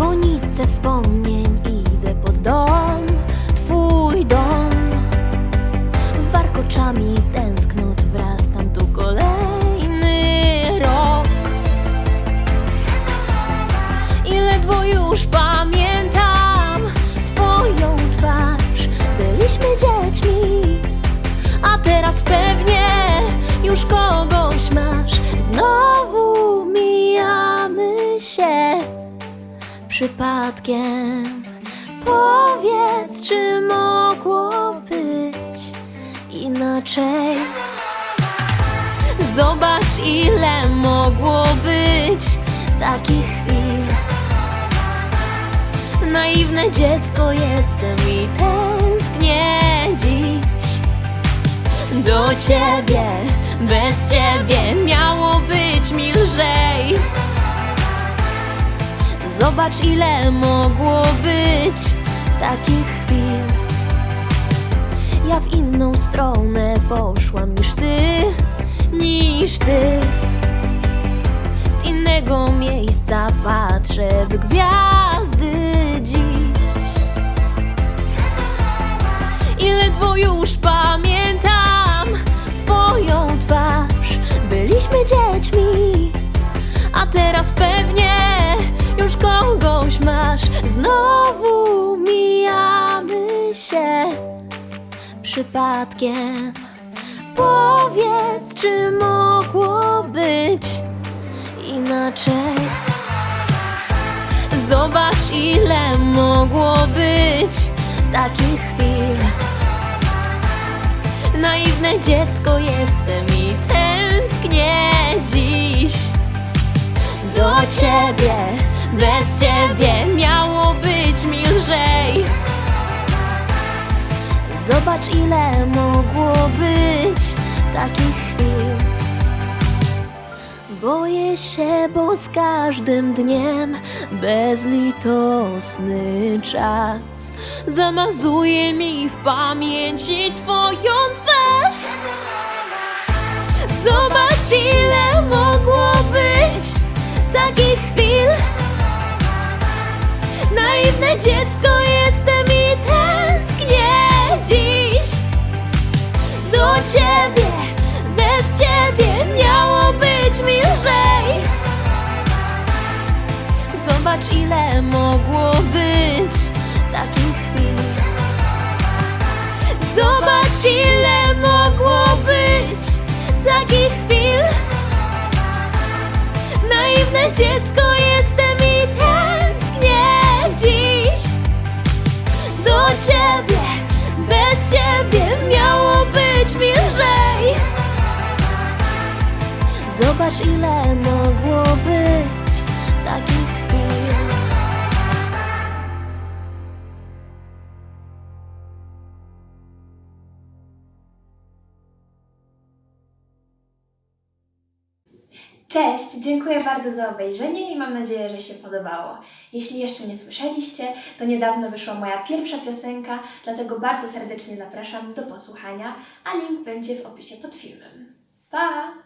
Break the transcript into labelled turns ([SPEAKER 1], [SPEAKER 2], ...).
[SPEAKER 1] ulice wspomnień idę pod dom, twój dom. Warkoczami tęsknot wrastam tu kolejny rok. I ledwo już pamiętam Twoją twarz Byliśmy dziećmi A teraz pewnie już kogoś Przypadkiem Powiedz, czy mogło być inaczej Zobacz, ile mogło być takich chwil. Naiwne dziecko jestem i tęsknię dziś do ciebie. Bez ciebie miało Zobacz, ile mogło być takich chwil. Ja w inną stronę poszłam niż ty, niż ty. Z innego miejsca patrzę w gwiazdy dziś. I ledwo już pamiętam Twoją twarz. Byliśmy dziećmi, a teraz pewnie. Znowu mijamy się przypadkiem. Powiedz, czy mogło być inaczej? Zobacz, ile mogło być takich chwil. Naiwne dziecko jestem Zobacz, ile mogło być takich chwil. Boję się, bo z każdym dniem bezlitosny czas zamazuje mi w pamięci Twoją twarz. Zobacz, ile mogło być takich chwil. Naiwne dziecko do ciebie. Bez ciebie miało być mi lżej. Zobacz, ile mogło być takich chwil. Zobacz, ile mogło być takich chwil. Naiwne dziecko jestem Zobacz, ile mogło być takich.
[SPEAKER 2] Cześć, dziękuję bardzo za obejrzenie i mam nadzieję, że się podobało. Jeśli jeszcze nie słyszeliście, to niedawno wyszła moja pierwsza piosenka, dlatego bardzo serdecznie zapraszam do posłuchania, a link będzie w opisie pod filmem. Pa!